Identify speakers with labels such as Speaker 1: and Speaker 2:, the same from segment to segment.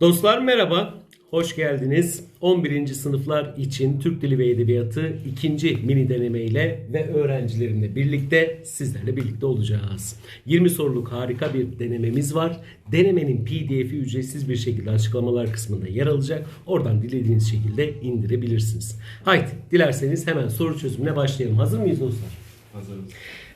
Speaker 1: Dostlar merhaba, hoş geldiniz. 11. sınıflar için Türk Dili ve Edebiyatı ikinci mini denemeyle ve öğrencilerimle birlikte sizlerle birlikte olacağız. 20 soruluk harika bir denememiz var. Denemenin pdf'i ücretsiz bir şekilde açıklamalar kısmında yer alacak. Oradan dilediğiniz şekilde indirebilirsiniz. Haydi dilerseniz hemen soru çözümüne başlayalım. Hazır mıyız dostlar?
Speaker 2: Hazırız.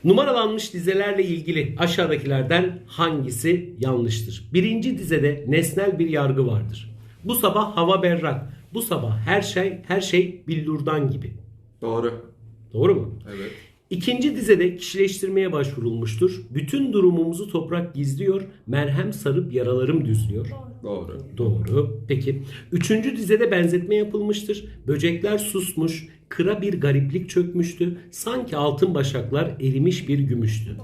Speaker 1: Numaralanmış dizelerle ilgili aşağıdakilerden hangisi yanlıştır? Birinci dizede nesnel bir yargı vardır. Bu sabah hava berrak. Bu sabah her şey her şey billurdan gibi.
Speaker 2: Doğru.
Speaker 1: Doğru mu?
Speaker 2: Evet.
Speaker 1: İkinci dizede kişileştirmeye başvurulmuştur. Bütün durumumuzu toprak gizliyor. Merhem sarıp yaralarım düzlüyor.
Speaker 2: Doğru.
Speaker 1: Doğru. Peki. Üçüncü dizede benzetme yapılmıştır. Böcekler susmuş. Kıra bir gariplik çökmüştü. Sanki altın başaklar erimiş bir gümüştü.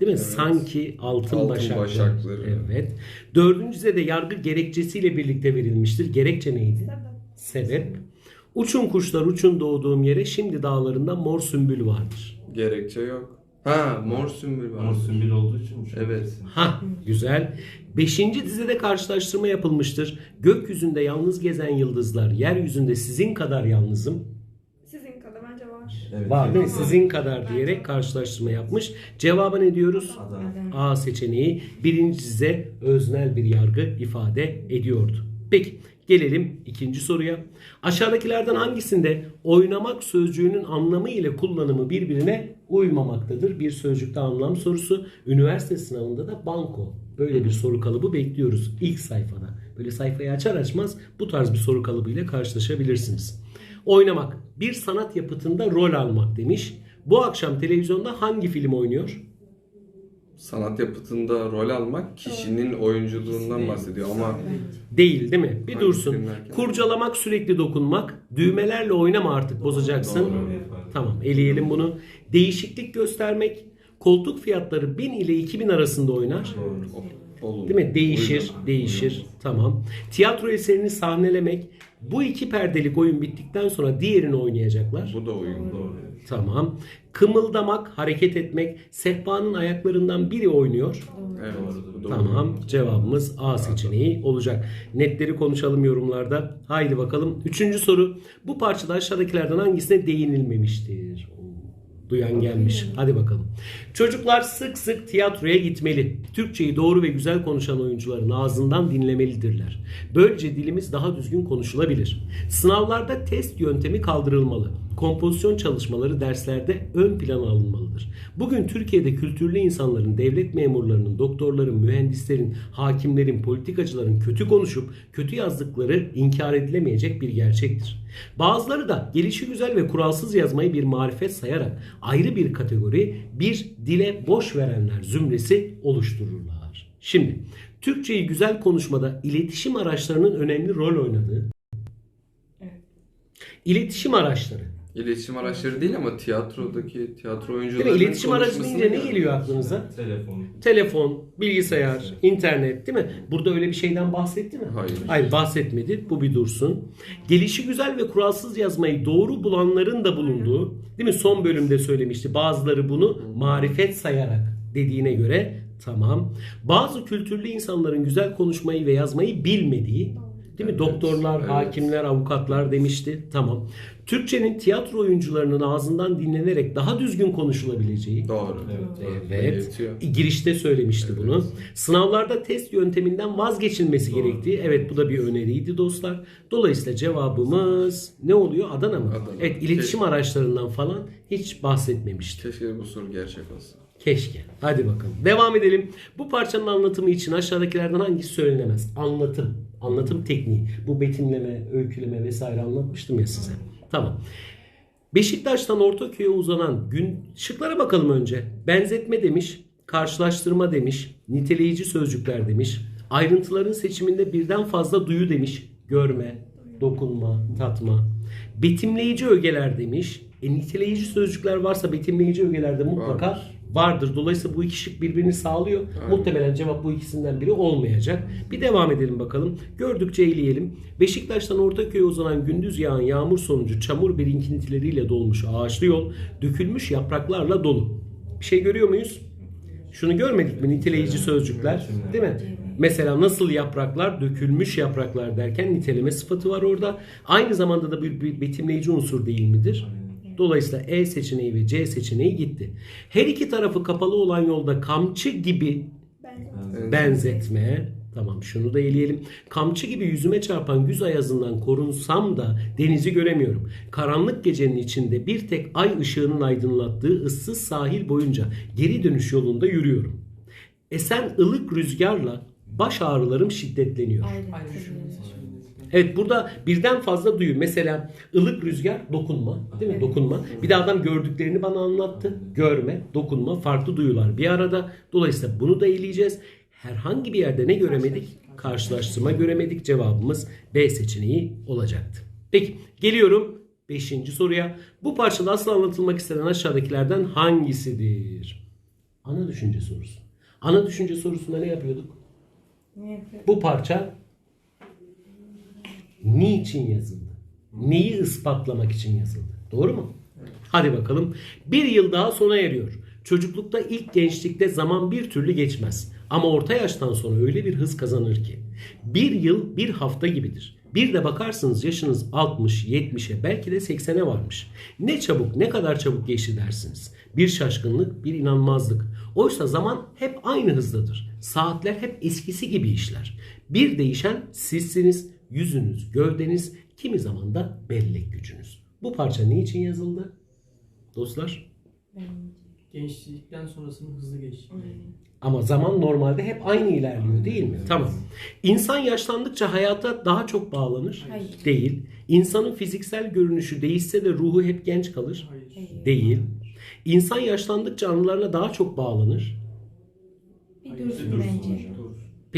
Speaker 1: Değil mi? Sanki altın,
Speaker 2: Altın
Speaker 1: başaklar.
Speaker 2: başakları.
Speaker 1: Evet. Dördüncü dizede yargı gerekçesiyle birlikte verilmiştir. Gerekçe neydi? Sebep. Uçun kuşlar uçun doğduğum yere şimdi dağlarında mor sümbül vardır.
Speaker 2: Gerekçe yok. Ha mor sümbül var.
Speaker 3: Mor sümbül olduğu için uçuyor.
Speaker 2: Evet.
Speaker 1: Ha güzel. Beşinci dizide karşılaştırma yapılmıştır. Gökyüzünde yalnız gezen yıldızlar, yeryüzünde sizin kadar yalnızım.
Speaker 4: Sizin kadar bence var.
Speaker 3: Evet.
Speaker 1: Var değil mi? Sizin kadar diyerek karşılaştırma yapmış. Cevaba ne diyoruz?
Speaker 3: Adana.
Speaker 1: A seçeneği birinci dize öznel bir yargı ifade ediyordu. Peki gelelim ikinci soruya. Aşağıdakilerden hangisinde oynamak sözcüğünün anlamı ile kullanımı birbirine uymamaktadır? Bir sözcükte anlam sorusu. Üniversite sınavında da banko. Böyle bir soru kalıbı bekliyoruz ilk sayfada. Böyle sayfayı açar açmaz bu tarz bir soru kalıbıyla karşılaşabilirsiniz. Oynamak, bir sanat yapıtında rol almak demiş. Bu akşam televizyonda hangi film oynuyor?
Speaker 2: Sanat yapıtında rol almak kişinin oyunculuğundan bahsediyor ama
Speaker 1: Değil değil mi? Bir
Speaker 2: Hangi
Speaker 1: dursun.
Speaker 2: filmler?
Speaker 1: Kurcalamak sürekli dokunmak. Düğmelerle oynama artık bozacaksın. Tamam eleyelim bunu. Değişiklik göstermek. Koltuk fiyatları 1000 ile 2000 arasında oynar.
Speaker 2: o- olur.
Speaker 1: Değil mi? Değişir,
Speaker 2: Uygun.
Speaker 1: değişir. Tamam. Tiyatro eserini sahnelemek. Bu iki perdelik oyun bittikten sonra diğerini oynayacaklar.
Speaker 2: Bu da uygun.
Speaker 3: Doğru.
Speaker 1: Tamam. Kımıldamak, hareket etmek. Sehpanın ayaklarından biri oynuyor.
Speaker 2: Evet. Da
Speaker 1: Tamam.
Speaker 2: uygun.
Speaker 1: Cevabımız A seçeneği olacak. Netleri konuşalım yorumlarda. Haydi bakalım. Üçüncü soru. Bu parçada aşağıdakilerden hangisine değinilmemiştir? Duyan gelmiş. Hadi bakalım. Çocuklar sık sık tiyatroya gitmeli. Türkçeyi doğru ve güzel konuşan oyuncuların ağzından dinlemelidirler. Böylece dilimiz daha düzgün konuşulabilir. Sınavlarda test yöntemi kaldırılmalı. Kompozisyon çalışmaları derslerde ön plana alınmalıdır. Bugün Türkiye'de kültürlü insanların, devlet memurlarının, doktorların, mühendislerin, hakimlerin, politikacıların kötü konuşup kötü yazdıkları inkar edilemeyecek bir gerçektir. Bazıları da gelişi güzel ve kuralsız yazmayı bir marifet sayarak ayrı bir kategori, bir dile boş verenler zümresi oluştururlar. Şimdi Türkçeyi güzel konuşmada iletişim araçlarının önemli rol oynadığı İletişim araçları.
Speaker 2: İletişim araçları değil ama tiyatrodaki tiyatro
Speaker 1: Değil
Speaker 2: oyuncularının
Speaker 1: mi? İletişim aracı
Speaker 2: konuşmasını
Speaker 1: deyince ne
Speaker 2: yani.
Speaker 1: geliyor aklınıza?
Speaker 3: Telefon.
Speaker 1: Telefon, bilgisayar, internet değil mi? Burada öyle bir şeyden bahsetti mi?
Speaker 2: Hayır.
Speaker 1: Hayır bahsetmedi. Bu bir dursun. Gelişi güzel ve kuralsız yazmayı doğru bulanların da bulunduğu, değil mi? Son bölümde söylemişti. Bazıları bunu marifet sayarak dediğine göre tamam. Bazı kültürlü insanların güzel konuşmayı ve yazmayı bilmediği, değil mi?
Speaker 2: Evet,
Speaker 1: Doktorlar,
Speaker 2: evet.
Speaker 1: hakimler, avukatlar demişti. Tamam. Türkçenin tiyatro oyuncularının ağzından dinlenerek daha düzgün konuşulabileceği,
Speaker 2: Doğru.
Speaker 3: Evet.
Speaker 1: Evet.
Speaker 2: Belirtiyor.
Speaker 1: Girişte söylemişti
Speaker 2: Evet.
Speaker 1: bunu. Sınavlarda test yönteminden vazgeçilmesi
Speaker 3: Doğru.
Speaker 1: gerektiği. Evet bu da bir öneriydi dostlar. Dolayısıyla cevabımız ne oluyor? Adana mı?
Speaker 2: Adana.
Speaker 1: Evet iletişim
Speaker 2: Keşke.
Speaker 1: araçlarından falan hiç bahsetmemişti.
Speaker 2: Keşke bu soru gerçek olsa.
Speaker 1: Keşke. Hadi bakalım. Devam edelim. Bu parçanın anlatımı için aşağıdakilerden hangisi söylenemez? Anlatım. Anlatım tekniği. Bu betimleme, öyküleme vesaire anlatmıştım ya size. Tamam. Beşiktaş'tan Ortaköy'e uzanan gün şıklara bakalım önce. Benzetme demiş, karşılaştırma demiş, niteleyici sözcükler demiş, ayrıntıların seçiminde birden fazla duyu demiş, görme, dokunma, tatma, betimleyici ögeler demiş. E, niteleyici sözcükler varsa betimleyici ögeler de mutlaka
Speaker 2: Vardır.
Speaker 1: Vardır. Dolayısıyla bu iki şık birbirini sağlıyor.
Speaker 2: Aynen.
Speaker 1: Muhtemelen cevap bu ikisinden biri olmayacak. Bir devam edelim bakalım. Gördükçe eleyelim. Beşiktaş'tan Ortaköy'e uzanan gündüz yağan yağmur sonucu çamur birikintileriyle dolmuş ağaçlı yol dökülmüş yapraklarla dolu. Bir şey görüyor muyuz? Şunu görmedik mi? Niteleyici sözcükler. Değil mi? Mesela nasıl yapraklar, dökülmüş yapraklar derken niteleme sıfatı var orada. Aynı zamanda da bir, bir betimleyici unsur değil midir? Dolayısıyla E seçeneği ve C seçeneği gitti. Her iki tarafı kapalı olan yolda kamçı gibi benzetme. Tamam şunu da eleyelim. Kamçı gibi yüzüme çarpan güz ayazından korunsam da denizi göremiyorum. Karanlık gecenin içinde bir tek ay ışığının aydınlattığı ıssız sahil boyunca geri dönüş yolunda yürüyorum. Esen ılık rüzgarla baş ağrılarım şiddetleniyor.
Speaker 3: Düşünmeyi seçmeliyiz.
Speaker 1: Evet burada birden fazla duyu. Mesela ılık rüzgar dokunma. Değil mi? Dokunma. Bir de adam gördüklerini bana anlattı. Görme, dokunma farklı duyular bir arada. Dolayısıyla bunu da eleyeceğiz. Herhangi bir yerde ne göremedik? Karşılaştırma göremedik. Cevabımız B seçeneği olacaktı. Peki geliyorum 5. soruya. Bu parçada asıl anlatılmak istenen aşağıdakilerden hangisidir? Ana düşünce sorusu. Ana düşünce sorusunda ne yapıyorduk?
Speaker 3: Ne yapıyor?
Speaker 1: Bu parça niçin yazıldı? Neyi ispatlamak için yazıldı? Doğru mu? Hadi bakalım. Bir yıl daha sona eriyor. Çocuklukta ilk gençlikte zaman bir türlü geçmez. Ama orta yaştan sonra öyle bir hız kazanır ki. Bir yıl bir hafta gibidir. Bir de bakarsınız yaşınız 60, 70'e belki de 80'e varmış. Ne çabuk ne kadar çabuk geçti dersiniz. Bir şaşkınlık bir inanmazlık. Oysa zaman hep aynı hızdadır. Saatler hep eskisi gibi işler. Bir değişen sizsiniz, yüzünüz, gövdeniz, kimi zaman da bellek gücünüz. Bu parça ne için yazıldı? Dostlar?
Speaker 3: Gençlikten sonrasının hızlı geçişi.
Speaker 1: Ama zaman normalde hep aynı ilerliyor değil mi? Tamam. İnsan yaşlandıkça hayata daha çok bağlanır.
Speaker 5: Hayır.
Speaker 1: Değil. İnsanın fiziksel görünüşü değişse de ruhu hep genç kalır.
Speaker 3: Hayır.
Speaker 5: Hayır.
Speaker 1: Değil. İnsan yaşlandıkça anılarına daha çok bağlanır.
Speaker 5: Bir dursun bence.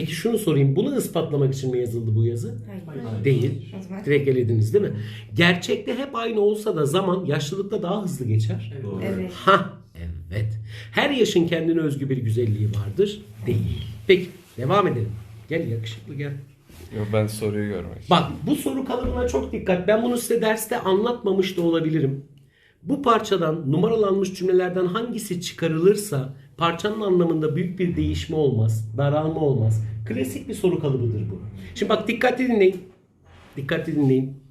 Speaker 1: Peki şunu sorayım. Bunu ispatlamak için mi yazıldı bu yazı?
Speaker 5: Hayır.
Speaker 3: Hayır.
Speaker 1: Değil.
Speaker 5: Zaman
Speaker 1: Direkt elediniz değil mi? Gerçekte hep aynı olsa da zaman yaşlılıkta daha hızlı geçer.
Speaker 3: Evet.
Speaker 5: evet.
Speaker 1: Ha evet. Her yaşın kendine özgü bir güzelliği vardır. Değil. Peki devam edelim. Gel yakışıklı gel.
Speaker 2: Yok ben soruyu görmek.
Speaker 1: Bak bu soru kalıbına çok dikkat. Ben bunu size derste anlatmamış da olabilirim. Bu parçadan numaralanmış cümlelerden hangisi çıkarılırsa parçanın anlamında büyük bir değişme olmaz, daralma olmaz. Klasik bir soru kalıbıdır bu. Şimdi bak dikkatli dinleyin. Dikkatli dinleyin.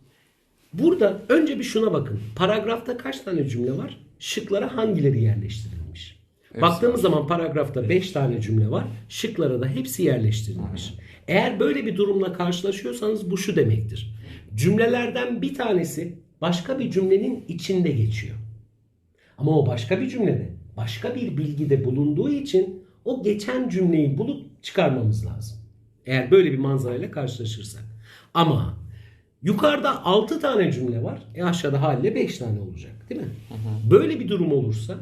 Speaker 1: Burada önce bir şuna bakın. Paragrafta kaç tane cümle var? Şıklara hangileri yerleştirilmiş?
Speaker 2: Hepsi
Speaker 1: Baktığımız zaman paragrafta 5 tane cümle var. Şıklara da hepsi yerleştirilmiş. Eğer böyle bir durumla karşılaşıyorsanız bu şu demektir. Cümlelerden bir tanesi başka bir cümlenin içinde geçiyor. Ama o başka bir cümlede, başka bir bilgide bulunduğu için o geçen cümleyi bulup çıkarmamız lazım. Eğer böyle bir manzarayla karşılaşırsak. Ama yukarıda 6 tane cümle var. E aşağıda haliyle 5 tane olacak değil mi? Böyle bir durum olursa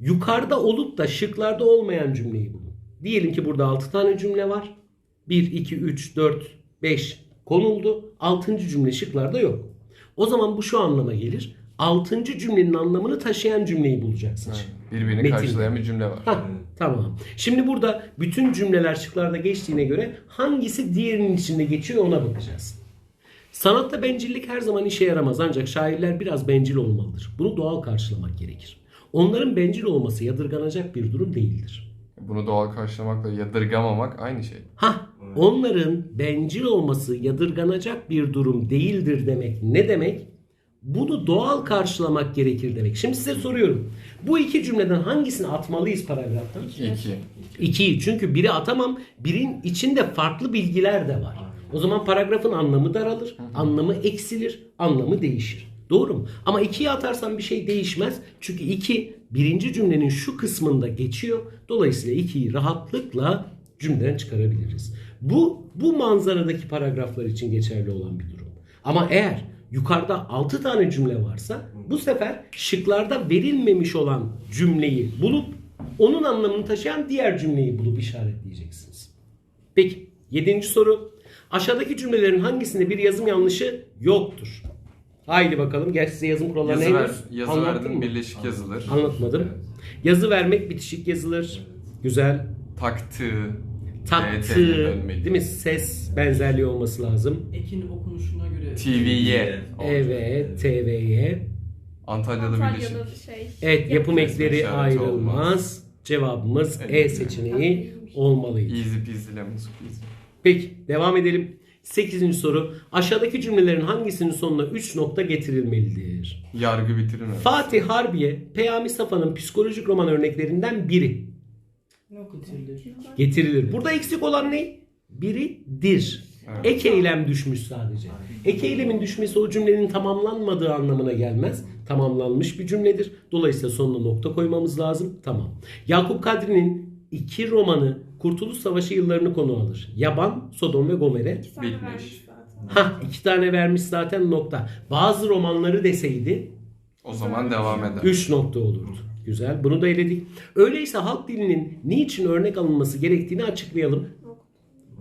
Speaker 1: yukarıda olup da şıklarda olmayan cümleyi bulun. Diyelim ki burada 6 tane cümle var. 1, 2, 3, 4, 5 konuldu. 6. cümle şıklarda yok. O zaman bu şu anlama gelir. 6. cümlenin anlamını taşıyan cümleyi bulacaksın.
Speaker 2: Birbirini
Speaker 1: Metin.
Speaker 2: karşılayan bir cümle var.
Speaker 1: Hah, tamam. Şimdi burada bütün cümleler şıklarda geçtiğine göre hangisi diğerinin içinde geçiyor ona bakacağız. Sanatta bencillik her zaman işe yaramaz ancak şairler biraz bencil olmalıdır. Bunu doğal karşılamak gerekir. Onların bencil olması yadırganacak bir durum değildir.
Speaker 2: Bunu doğal karşılamakla yadırgamamak aynı şey.
Speaker 1: Ha, onların bencil olması yadırganacak bir durum değildir demek ne demek? Bunu doğal karşılamak gerekir demek. Şimdi size soruyorum. Bu iki cümleden hangisini atmalıyız paragraftan?
Speaker 2: İki.
Speaker 1: İkiyi. Çünkü biri atamam. Birin içinde farklı bilgiler de var. O zaman paragrafın anlamı daralır. Anlamı eksilir. Anlamı değişir. Doğru mu? Ama ikiyi atarsan bir şey değişmez. Çünkü iki birinci cümlenin şu kısmında geçiyor. Dolayısıyla ikiyi rahatlıkla cümleden çıkarabiliriz. Bu bu manzaradaki paragraflar için geçerli olan bir durum. Ama eğer yukarıda 6 tane cümle varsa bu sefer şıklarda verilmemiş olan cümleyi bulup onun anlamını taşıyan diğer cümleyi bulup işaretleyeceksiniz. Peki yedinci soru. Aşağıdaki cümlelerin hangisinde bir yazım yanlışı yoktur? Haydi bakalım. Gel size yazım kurallarını
Speaker 2: Yazı, ver,
Speaker 1: henüz
Speaker 2: yazı
Speaker 1: anlattım
Speaker 2: verdin
Speaker 1: mı?
Speaker 2: birleşik yazılır.
Speaker 1: Anlatmadım. Yazı vermek bitişik yazılır. Güzel.
Speaker 2: Taktığı.
Speaker 1: Taktı. Değil mi? Ses benzerliği olması lazım.
Speaker 3: Ekin okunuşuna göre.
Speaker 2: TV'ye.
Speaker 1: Evet. TV'ye.
Speaker 2: Antalyalı birleşik.
Speaker 4: Antalyalı şey.
Speaker 1: Evet yapım ekleri ayrılmaz. Cevabımız E seçeneği olmalıydı.
Speaker 2: Easy peasy lemon squeezy.
Speaker 1: Peki devam edelim. 8. soru. Aşağıdaki cümlelerin hangisinin sonuna 3 nokta getirilmelidir?
Speaker 2: Yargı bitirin.
Speaker 1: Fatih Harbiye, Peyami Safa'nın psikolojik roman örneklerinden biri
Speaker 3: Getirilir.
Speaker 1: getirilir. Burada eksik olan ne? Biridir.
Speaker 2: Evet.
Speaker 1: Ek eylem düşmüş sadece. Ek eylemin düşmesi o cümlenin tamamlanmadığı anlamına gelmez. Tamamlanmış bir cümledir. Dolayısıyla sonuna nokta koymamız lazım. Tamam. Yakup Kadri'nin iki romanı Kurtuluş Savaşı yıllarını konu alır. Yaban, Sodom ve
Speaker 4: tane
Speaker 2: Bitmiş.
Speaker 1: Ha iki tane vermiş zaten nokta. Bazı romanları deseydi
Speaker 2: O zaman devam eder.
Speaker 1: 3 nokta olurdu. Güzel. Bunu da eledik. Öyleyse halk dilinin niçin örnek alınması gerektiğini açıklayalım.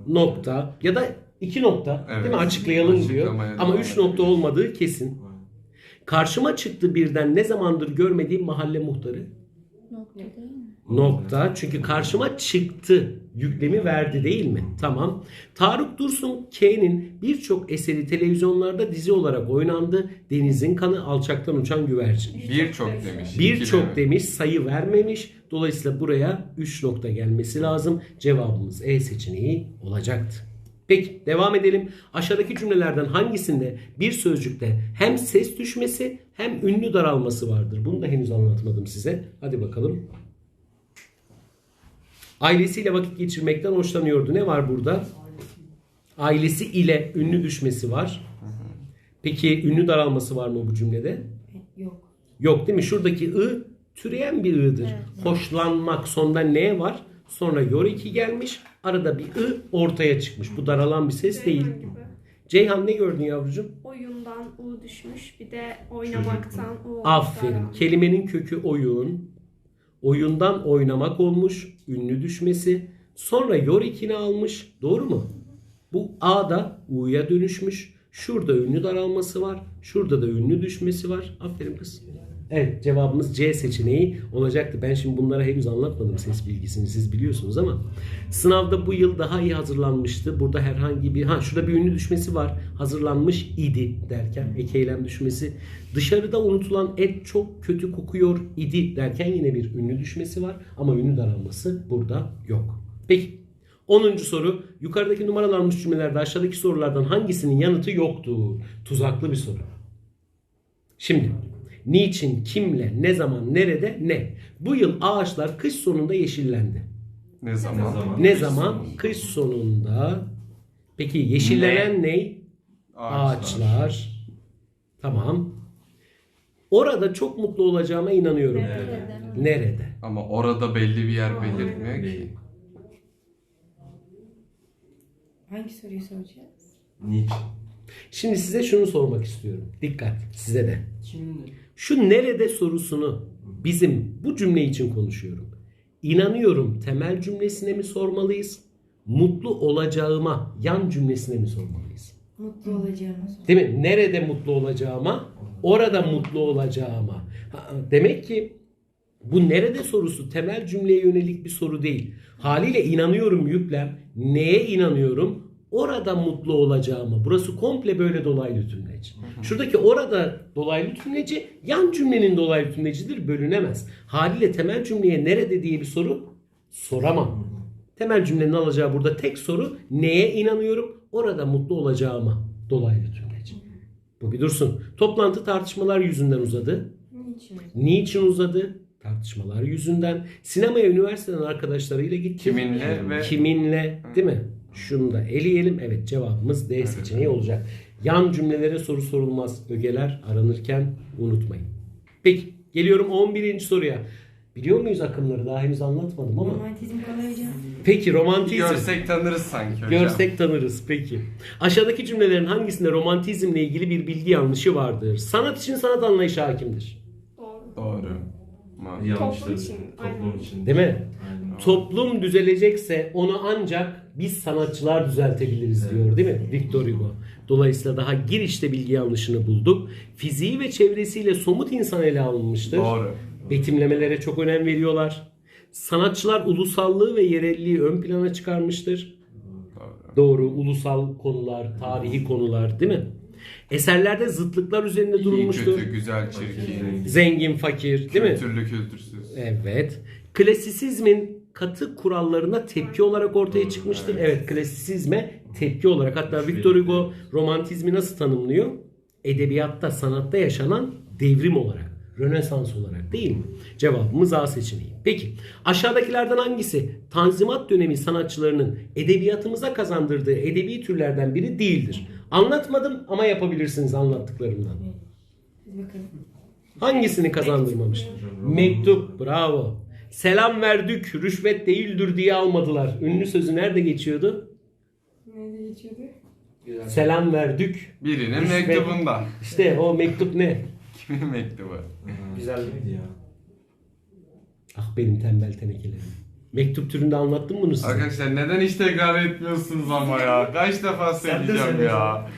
Speaker 1: Nokta ya da iki nokta
Speaker 2: Evet.
Speaker 1: değil mi? Açıklayalım diyor. Ama 3 nokta olmadığı kesin. Karşıma çıktı birden ne zamandır görmediğim mahalle muhtarı.
Speaker 5: Nokta değil mi?
Speaker 1: Nokta. Çünkü karşıma çıktı. Yüklemi verdi değil mi? Tamam. Tarık Dursun K'nin birçok eseri televizyonlarda dizi olarak oynandı. Denizin kanı alçaktan uçan güvercin.
Speaker 2: Birçok demiş.
Speaker 1: Birçok demiş sayı vermemiş. Dolayısıyla buraya 3 nokta gelmesi lazım. Cevabımız E seçeneği olacaktı. Peki devam edelim. Aşağıdaki cümlelerden hangisinde bir sözcükte hem ses düşmesi hem ünlü daralması vardır? Bunu da henüz anlatmadım size. Hadi bakalım. Ailesiyle vakit geçirmekten hoşlanıyordu. Ne var burada? Ailesi ile ünlü düşmesi var. Peki ünlü daralması var mı bu cümlede?
Speaker 5: Yok.
Speaker 1: Yok değil mi? Şuradaki ı türeyen bir ı'dır.
Speaker 5: Evet.
Speaker 1: Hoşlanmak sonda ne var? Sonra yor iki gelmiş. Arada bir ı ortaya çıkmış. Bu daralan bir ses değil.
Speaker 4: Ceyhan gibi.
Speaker 1: Ceyhan ne gördün yavrucuğum?
Speaker 4: Oyundan U düşmüş. Bir de oynamaktan U.
Speaker 1: Aferin.
Speaker 4: olmuş.
Speaker 1: Kelimenin kökü oyun. Oyundan oynamak olmuş. Ünlü düşmesi. Sonra yor ikini almış. Doğru mu? Bu A da U'ya dönüşmüş. Şurada ünlü daralması var. Şurada da ünlü düşmesi var. Aferin kız. Evet cevabımız C seçeneği olacaktı. Ben şimdi bunlara henüz anlatmadım ses bilgisini siz biliyorsunuz ama sınavda bu yıl daha iyi hazırlanmıştı. Burada herhangi bir ha şurada bir ünlü düşmesi var. Hazırlanmış idi derken ek eylem düşmesi. Dışarıda unutulan et çok kötü kokuyor idi derken yine bir ünlü düşmesi var ama ünlü daralması burada yok. Peki 10. soru. Yukarıdaki numaralanmış cümlelerde aşağıdaki sorulardan hangisinin yanıtı yoktur? Tuzaklı bir soru. Şimdi niçin, kimle, ne zaman, nerede, ne? Bu yıl ağaçlar kış sonunda yeşillendi.
Speaker 2: Ne zaman?
Speaker 1: Ne zaman? Kış sonunda. Peki yeşillenen ne? Ağaçlar. Tamam. Orada çok mutlu olacağıma inanıyorum.
Speaker 4: Nerede?
Speaker 1: Nerede?
Speaker 2: Ama orada belli bir yer belirtmiyor ki.
Speaker 5: Hangi soruyu soracağız?
Speaker 6: Niçin?
Speaker 1: Şimdi size şunu sormak istiyorum. Dikkat size de.
Speaker 3: Şimdi
Speaker 1: Şu nerede sorusunu bizim bu cümle için konuşuyorum. İnanıyorum temel cümlesine mi sormalıyız? Mutlu olacağıma yan cümlesine mi sormalıyız?
Speaker 5: Mutlu olacağımı sor.
Speaker 1: Değil mi? Nerede mutlu olacağıma, orada mutlu olacağıma. Ha, Demek ki bu nerede sorusu temel cümleye yönelik bir soru değil. Haliyle inanıyorum yüklem. Neye inanıyorum? Orada mutlu olacağıma. Burası komple böyle dolaylı tümleç. Şuradaki orada dolaylı tümleci yan cümlenin dolaylı tümlecidir bölünemez. Haliyle temel cümleye nerede diye bir soru soramam. Temel cümlenin alacağı burada tek soru neye inanıyorum? Orada mutlu olacağıma dolaylı tümleci. Bu bir dursun. Toplantı tartışmalar yüzünden uzadı.
Speaker 5: Niçin?
Speaker 1: Niçin uzadı? Tartışmalar yüzünden. Sinemaya üniversiteden arkadaşlarıyla gitti.
Speaker 2: Kiminle ve
Speaker 1: Kiminle değil mi? Şunu da eleyelim. Evet cevabımız D seçeneği olacak. Yan cümlelere soru sorulmaz. Ögeler aranırken unutmayın. Peki geliyorum 11. soruya. Biliyor muyuz akımları? Daha henüz anlatmadım ama.
Speaker 5: Romantizm kolay hocam.
Speaker 1: Peki romantizm.
Speaker 2: görsek tanırız sanki hocam.
Speaker 1: Görsek tanırız peki. Aşağıdaki cümlelerin hangisinde romantizmle ilgili bir bilgi yanlışı vardır? Sanat için sanat anlayışı hakimdir.
Speaker 4: Doğru.
Speaker 2: Doğru. Ma-
Speaker 6: Yanlıştır.
Speaker 4: Toplum için,
Speaker 6: Toplum
Speaker 4: aynen.
Speaker 6: için.
Speaker 1: Değil mi?
Speaker 6: Aynen.
Speaker 1: Toplum düzelecekse onu ancak biz sanatçılar düzeltebiliriz diyor değil mi? Victor Hugo. Dolayısıyla daha girişte bilgi yanlışını bulduk. Fiziği ve çevresiyle somut insan ele alınmıştır.
Speaker 2: Doğru.
Speaker 1: Betimlemelere çok önem veriyorlar. Sanatçılar ulusallığı ve yerelliği ön plana çıkarmıştır.
Speaker 2: Doğru.
Speaker 1: Doğru, ulusal konular, tarihi konular değil mi? Eserlerde zıtlıklar üzerinde
Speaker 2: İyi,
Speaker 1: durulmuştur.
Speaker 2: kötü, güzel, çirkin.
Speaker 1: Zengin, fakir değil mi?
Speaker 2: Kültürlü, kültürsüz.
Speaker 1: Evet. Klasisizmin katı kurallarına tepki olarak ortaya çıkmıştır. Evet, klasisizme tepki olarak. Hatta Victor Hugo romantizmi nasıl tanımlıyor? Edebiyatta, sanatta yaşanan devrim olarak. Rönesans olarak değil mi? Cevabımız A seçeneği. Peki aşağıdakilerden hangisi Tanzimat dönemi sanatçılarının edebiyatımıza kazandırdığı edebi türlerden biri değildir? Anlatmadım ama yapabilirsiniz anlattıklarımdan.
Speaker 5: Hadi bakalım.
Speaker 1: Hangisini kazandırmamış? Mektup. Bravo. Selam verdik, rüşvet değildir diye almadılar. Ünlü sözü nerede geçiyordu?
Speaker 5: Nerede geçiyordu?
Speaker 1: Selam verdik.
Speaker 2: Birinin
Speaker 1: Rüşvet-
Speaker 2: mektubunda.
Speaker 1: İşte o mektup ne?
Speaker 2: Kimin mektubu?
Speaker 3: Güzel miydi ya?
Speaker 1: Ah benim tembel tenekelerim. Mektup türünde anlattım bunu size.
Speaker 2: Arkadaşlar neden hiç tekrar etmiyorsunuz ama ya? Kaç defa söyleyeceğim
Speaker 3: söyle.
Speaker 2: ya.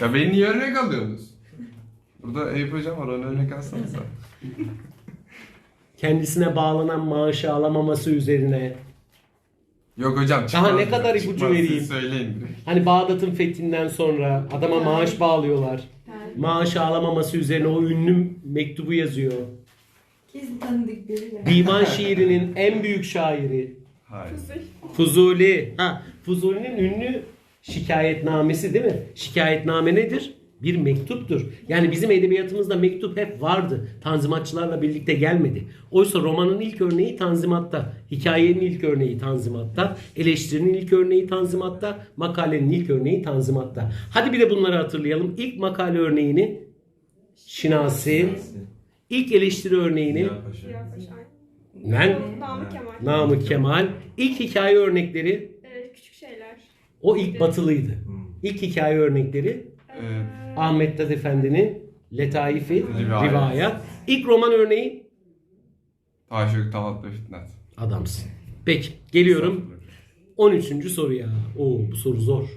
Speaker 2: ya beni niye örnek alıyorsunuz? Burada Eyüp hocam var onu örnek alsanıza.
Speaker 1: Kendisine bağlanan maaşı alamaması üzerine.
Speaker 2: Yok hocam
Speaker 1: Daha ne kadar ipucu
Speaker 2: çıkmaz,
Speaker 1: vereyim?
Speaker 2: Siz söyleyin direkt.
Speaker 1: Hani Bağdat'ın fethinden sonra adama maaş bağlıyorlar. Maaşı alamaması üzerine o ünlü mektubu yazıyor.
Speaker 5: Kesin tanıdık biri de.
Speaker 1: Divan şiirinin en büyük şairi.
Speaker 2: Hayır.
Speaker 1: Fuzuli. Ha, Fuzuli'nin ünlü şikayetnamesi değil mi? Şikayetname nedir? Bir mektuptur. Yani bizim edebiyatımızda mektup hep vardı. Tanzimatçılarla birlikte gelmedi. Oysa romanın ilk örneği Tanzimat'ta, hikayenin ilk örneği Tanzimat'ta, eleştirinin ilk örneği Tanzimat'ta, makalenin ilk örneği Tanzimat'ta. Hadi bir de bunları hatırlayalım. İlk makale örneğini Şinasi, ilk eleştiri örneğini ben
Speaker 4: Namık Kemal.
Speaker 1: Namık Kemal, ilk hikaye örnekleri
Speaker 4: Ee, küçük şeyler.
Speaker 1: O ilk batılıydı. İlk hikaye örnekleri
Speaker 2: Evet.
Speaker 1: Ahmet Dad Efendi'nin Letaifi,
Speaker 2: Rivayet.
Speaker 1: Rivayet. İlk roman örneği
Speaker 2: Taşök Talat ve Fitnat.
Speaker 1: Adamsın. Peki geliyorum 13. soruya. Oo bu soru zor.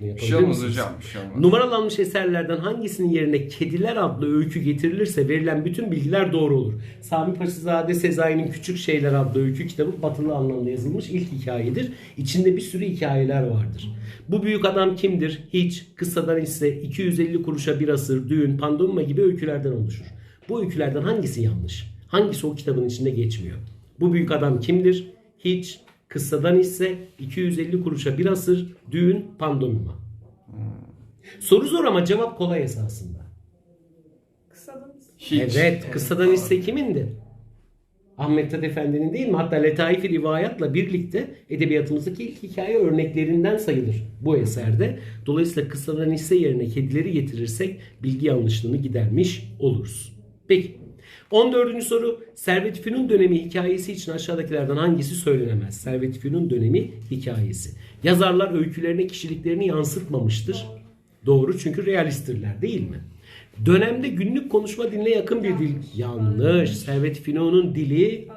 Speaker 1: Bunu
Speaker 2: Bir şey olmaz
Speaker 1: misiniz?
Speaker 2: hocam bir şey olmaz.
Speaker 1: Numaralanmış eserlerden hangisinin yerine Kediler adlı öykü getirilirse verilen bütün bilgiler doğru olur. Sami Paşazade Sezai'nin Küçük Şeyler adlı öykü kitabı batılı anlamda yazılmış ilk hikayedir. İçinde bir sürü hikayeler vardır. Bu büyük adam kimdir? Hiç, kıssadan ise 250 kuruşa bir asır, düğün, pandemima gibi öykülerden oluşur. Bu öykülerden hangisi yanlış? Hangisi o kitabın içinde geçmiyor? Bu büyük adam kimdir? Hiç, kıssadan ise 250 kuruşa bir asır, düğün, pandomima. Soru zor ama cevap kolay esasında.
Speaker 4: Kısadan
Speaker 2: Hiç.
Speaker 1: Evet, kıssadan ise kimindi? Ahmet Tad Efendi'nin değil mi? Hatta Letaif-i Rivayat'la birlikte edebiyatımızdaki ilk hikaye örneklerinden sayılır bu eserde. Dolayısıyla kıssadan hisse yerine kedileri getirirsek bilgi yanlışlığını gidermiş oluruz. Peki. 14. soru Servet-i Fünun dönemi hikayesi için aşağıdakilerden hangisi söylenemez? Servet-i Fünun dönemi hikayesi. Yazarlar öykülerine kişiliklerini yansıtmamıştır. Doğru çünkü realisttirler değil mi? Dönemde günlük konuşma diline yakın bir dil. Yanlış. Servet-i Fünun'un dili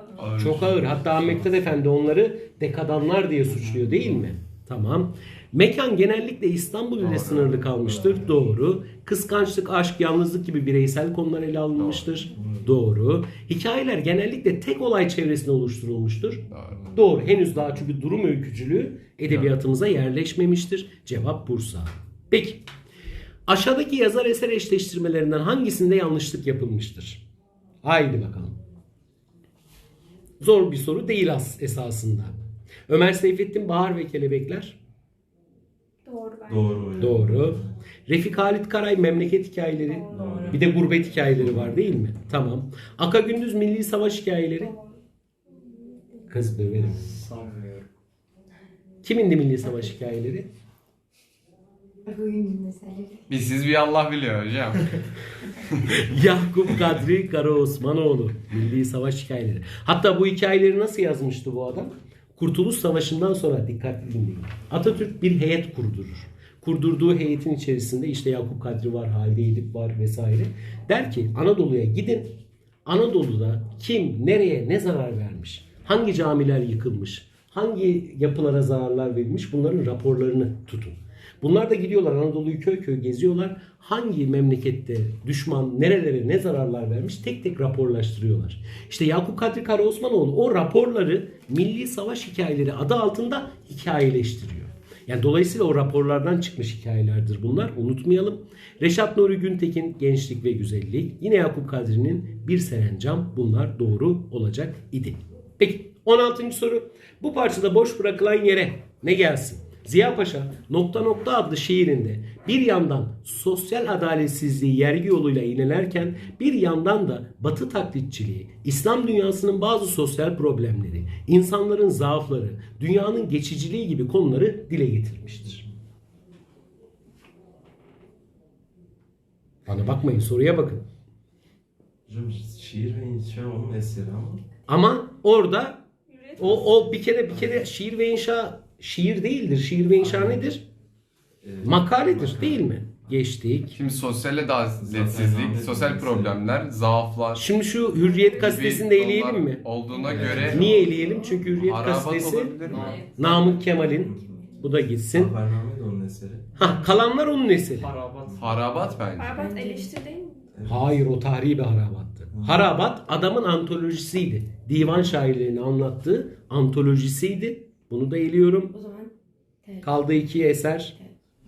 Speaker 1: çok ağır. Hatta Ahmet Efendi onları dekadanlar diye suçluyor değil mi? Tamam. Mekan genellikle İstanbul ile sınırlı kalmıştır. Doğru. Kıskançlık, aşk, yalnızlık gibi bireysel konular ele alınmıştır. Doğru. Hikayeler genellikle tek olay çevresinde oluşturulmuştur.
Speaker 2: Doğru.
Speaker 1: Doğru. Henüz daha çünkü durum öykücülüğü edebiyatımıza yerleşmemiştir. Cevap Bursa. Peki. Aşağıdaki yazar eser eşleştirmelerinden hangisinde yanlışlık yapılmıştır? Haydi bakalım. Zor bir soru değil as esasında. Ömer Seyfettin Bahar ve Kelebekler.
Speaker 4: Doğru bence.
Speaker 3: Doğru hocam.
Speaker 1: Doğru. Refik Halit Karay Memleket Hikayeleri.
Speaker 5: Doğru.
Speaker 1: Bir de gurbet hikayeleri var değil mi? Tamam. Aka Gündüz Milli Savaş Hikayeleri. Kız döverim.
Speaker 3: Sanmıyorum.
Speaker 1: Kimindi Milli Savaş Hikayeleri?
Speaker 2: Bir siz bir Allah biliyor hocam.
Speaker 1: Yakup Kadri Karaosmanoğlu. Milli Savaş Hikayeleri. Hatta bu hikayeleri nasıl yazmıştı bu adam? Kurtuluş Savaşı'ndan sonra dikkatli dinleyin. Atatürk bir heyet kurdurur. Kurdurduğu heyetin içerisinde işte Yakup Kadri var, Halide Edip var vesaire. Der ki Anadolu'ya gidin. Anadolu'da kim nereye ne zarar vermiş? Hangi camiler yıkılmış? Hangi yapılara zararlar verilmiş? Bunların raporlarını tutun. Bunlar da gidiyorlar Anadolu'yu köy köy geziyorlar. Hangi memlekette düşman nerelere ne zararlar vermiş tek tek raporlaştırıyorlar. İşte Yakup Kadri Karaosmanoğlu o raporları Milli Savaş Hikayeleri adı altında hikayeleştiriyor. Yani dolayısıyla o raporlardan çıkmış hikayelerdir bunlar. Unutmayalım. Reşat Nuri Güntekin Gençlik ve Güzellik. Yine Yakup Kadri'nin Bir Serencam bunlar doğru olacak idi. Peki 16. soru. Bu parçada boş bırakılan yere ne gelsin? Ziya Paşa nokta nokta adlı şiirinde bir yandan sosyal adaletsizliği yergi yoluyla iğnelerken bir yandan da batı taklitçiliği, İslam dünyasının bazı sosyal problemleri, insanların zaafları, dünyanın geçiciliği gibi konuları dile getirmiştir. Bana bakmayın soruya bakın.
Speaker 6: Hocam şiir ve inşa onun eseri ama
Speaker 1: Ama orada o, o bir kere bir kere şiir ve inşa şiir değildir. Şiir ve inşa nedir?
Speaker 6: e,
Speaker 1: Makaledir
Speaker 6: makale.
Speaker 1: değil mi? Geçtik.
Speaker 2: Şimdi sosyal adaletsizlik, sosyal problemler, zaaflar
Speaker 1: Şimdi şu Hürriyet gazetesini de eleyelim mi?
Speaker 2: Olduğuna göre
Speaker 1: Niye eleyelim? Çünkü Hürriyet
Speaker 2: harabat
Speaker 1: gazetesi? Namık Kemal'in bu da gitsin.
Speaker 6: Zafername de onun eseri.
Speaker 1: Ha kalanlar onun eseri.
Speaker 3: Harabat.
Speaker 2: Harabat bence.
Speaker 4: Harabat eleştiri değil mi?
Speaker 1: Hayır o tarihi bir harabattı. Harabat adamın antolojisiydi. Divan şairlerini anlattığı antolojisiydi. Bunu da eliyorum.
Speaker 5: O zaman evet.
Speaker 1: Kaldı iki eser.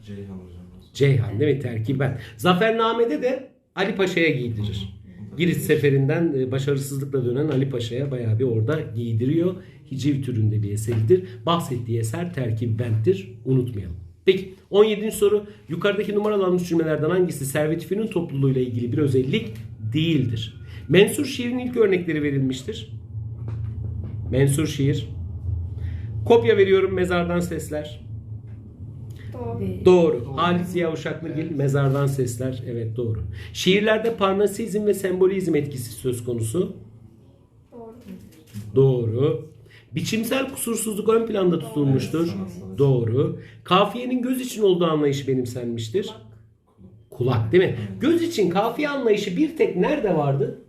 Speaker 6: Ceyhan hocam.
Speaker 1: Ceyhan değil mi? Terkiben. Zafername'de de Ali Paşa'ya giydirir. Girit seferinden e, başarısızlıkla dönen Ali Paşa'ya bayağı bir orada giydiriyor. Hiciv türünde bir eseridir. Bahsettiği eser terkib benttir. Unutmayalım. Peki 17. soru. Yukarıdaki numaralanmış cümlelerden hangisi Servet-i topluluğuyla ilgili bir özellik değildir? Mensur şiirin ilk örnekleri verilmiştir. Mensur şiir. Kopya veriyorum mezardan sesler.
Speaker 4: Doğru.
Speaker 5: Ve
Speaker 1: Doğru. Halit Ziya Uşaklıgil Mezardan Sesler. Evet doğru. Şiirlerde parnasizm ve sembolizm etkisi söz konusu.
Speaker 4: Doğru.
Speaker 1: Doğru. Biçimsel kusursuzluk ön planda tutulmuştur. Doğru. Kafiyenin göz için olduğu anlayışı benimsenmiştir. Kulak değil mi? Göz için kafiye anlayışı bir tek nerede vardı?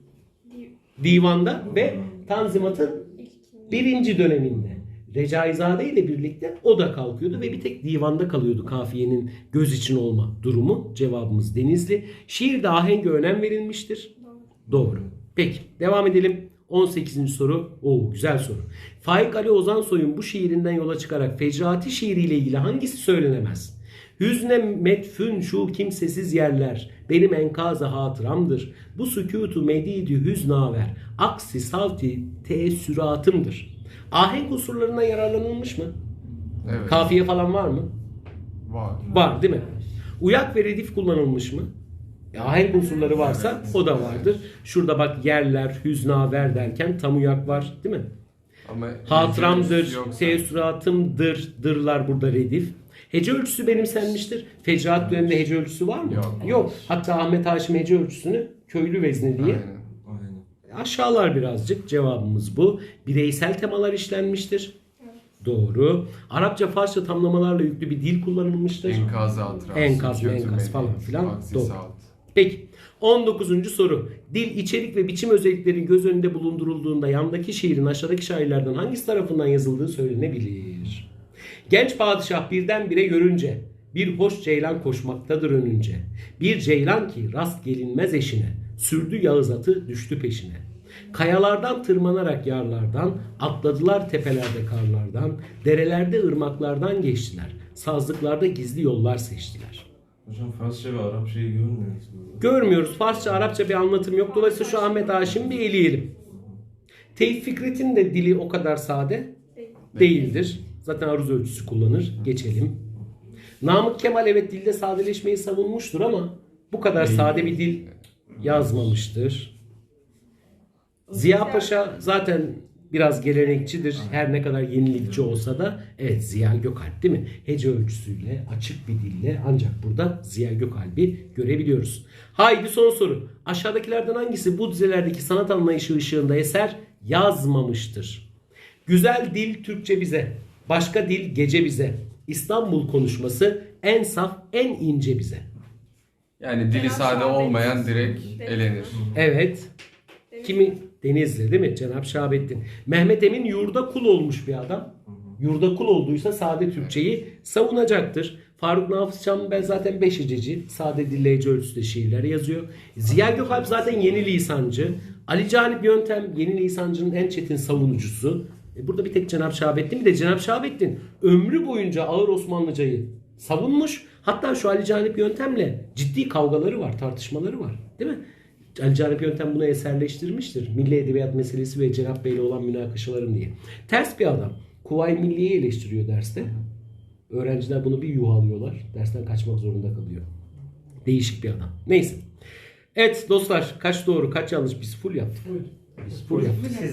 Speaker 4: Di-
Speaker 1: Divanda ve Tanzimat'ın birinci döneminde. Recaizade ile birlikte o da kalkıyordu ve bir tek divanda kalıyordu kafiyenin göz için olma durumu. Cevabımız Denizli. Şiirde ahenge önem verilmiştir. Doğru. Peki devam edelim. 18. soru. Oo güzel soru. Faik Ali Ozansoy'un bu şiirinden yola çıkarak Fecrati şiiriyle ilgili hangisi söylenemez? Hüzne metfün şu kimsesiz yerler benim enkazı hatıramdır. Bu sükutu medidi hüznaver aksi savti teessüratımdır. Ahenk unsurlarından yararlanılmış mı?
Speaker 2: Evet.
Speaker 1: Kafiye falan var mı?
Speaker 2: Var.
Speaker 1: Var değil mi? Uyak ve redif kullanılmış mı? E, ahenk unsurları varsa o da vardır. Şurada bak yerler, hüznaver derken tam uyak var değil mi?
Speaker 2: Ama
Speaker 1: Hatıramdır, teessüratımdır, dırlar burada redif. Hece ölçüsü benimsenmiştir. Fecraat döneminde hece ölçüsü var mı?
Speaker 2: Yok.
Speaker 1: Hatta Ahmet Haşim hece ölçüsünü köylü vezni diye
Speaker 2: Aynen.
Speaker 1: Aşağılar birazcık. Cevabımız bu. Bireysel temalar işlenmiştir. Doğru. Arapça, Farsça tamlamalarla yüklü bir dil kullanılmıştır.
Speaker 2: Enkaz hatırası.
Speaker 1: Enkaz,
Speaker 2: medya,
Speaker 1: falan filan. Doğru. Peki 19. soru. Dil, içerik ve biçim özellikleri göz önünde bulundurulduğunda yandaki şiirin aşağıdaki şairlerden hangisi tarafından yazıldığı söylenebilir. Genç padişah birdenbire görünce bir hoş ceylan koşmaktadır önünce. Bir ceylan ki rast gelinmez eşine. Sürdü Yağız atı düştü peşine. Kayalardan tırmanarak yarlardan, atladılar tepelerde karlardan, derelerde ırmaklardan geçtiler. Sazlıklarda gizli yollar seçtiler.
Speaker 6: Hocam Farsça ve Arapçayı görmüyoruz.
Speaker 1: Görmüyoruz. Farsça, Arapça bir anlatım yok. Dolayısıyla şu Ahmet Haşim'i bir eleyelim. Tevfik Fikret'in de dili o kadar sade
Speaker 4: Değil.
Speaker 1: değildir. Zaten aruz ölçüsü kullanır. Geçelim. Namık Kemal evet dilde sadeleşmeyi savunmuştur ama bu kadar sade bir dil yazmamıştır. Ziya Paşa zaten biraz gelenekçidir. Her ne kadar yenilikçi olsa da evet Ziya Gökalp değil mi? Hece ölçüsüyle, açık bir dille ancak burada Ziya Gökalp'i görebiliyoruz. Haydi son soru. Aşağıdakilerden hangisi bu dizelerdeki sanat anlayışı ışığında eser yazmamıştır? Güzel dil Türkçe bize, başka dil gece bize. İstanbul konuşması en saf, en ince bize.
Speaker 2: Yani dili sade olmayan direkt elenir.
Speaker 1: Evet. Kimi? Denizli değil mi? Cenab Şahabettin. Mehmet Emin yurda kul olmuş bir adam. Yurda kul olduysa sade Türkçeyi savunacaktır. Faruk Nafız Çambel zaten beşiceci. Sade dilleyici ölçüde şiirler yazıyor. Ziya Gökalp zaten yeni lisancı. Ali Canip Yöntem yeni lisancının en çetin savunucusu. E burada bir tek Cenab Şahabettin bir de Cenab Şahabettin ömrü boyunca ağır Osmanlıcayı savunmuş. Hatta şu Ali Canip Yöntem'le ciddi kavgaları var, tartışmaları var. Değil mi? Ali Canip Yöntem bunu eserleştirmiştir. Milli Edebiyat meselesi ve Cenap Bey'le olan münakaşalarım diye. Ters bir adam. Kuvayi Milliye'yi eleştiriyor derste. Öğrenciler bunu bir yuhalıyorlar. Dersten kaçmak zorunda kalıyor. Değişik bir adam. Neyse. Evet dostlar kaç doğru kaç yanlış biz full yaptık. Yaptık.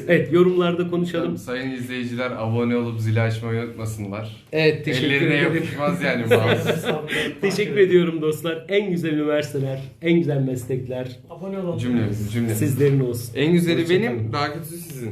Speaker 1: Evet yorumlarda konuşalım.
Speaker 2: Sayın izleyiciler abone olup zili açmayı unutmasınlar.
Speaker 1: Evet teşekkür
Speaker 2: Ellerine
Speaker 1: ederim.
Speaker 2: yapışmaz yani mouse.
Speaker 1: Teşekkür ediyorum dostlar. En güzel üniversiteler, en güzel meslekler
Speaker 3: Abone olun.
Speaker 2: cümlemiz cümle.
Speaker 1: sizlerin olsun.
Speaker 2: En güzeli benim, daha kötüsü sizin.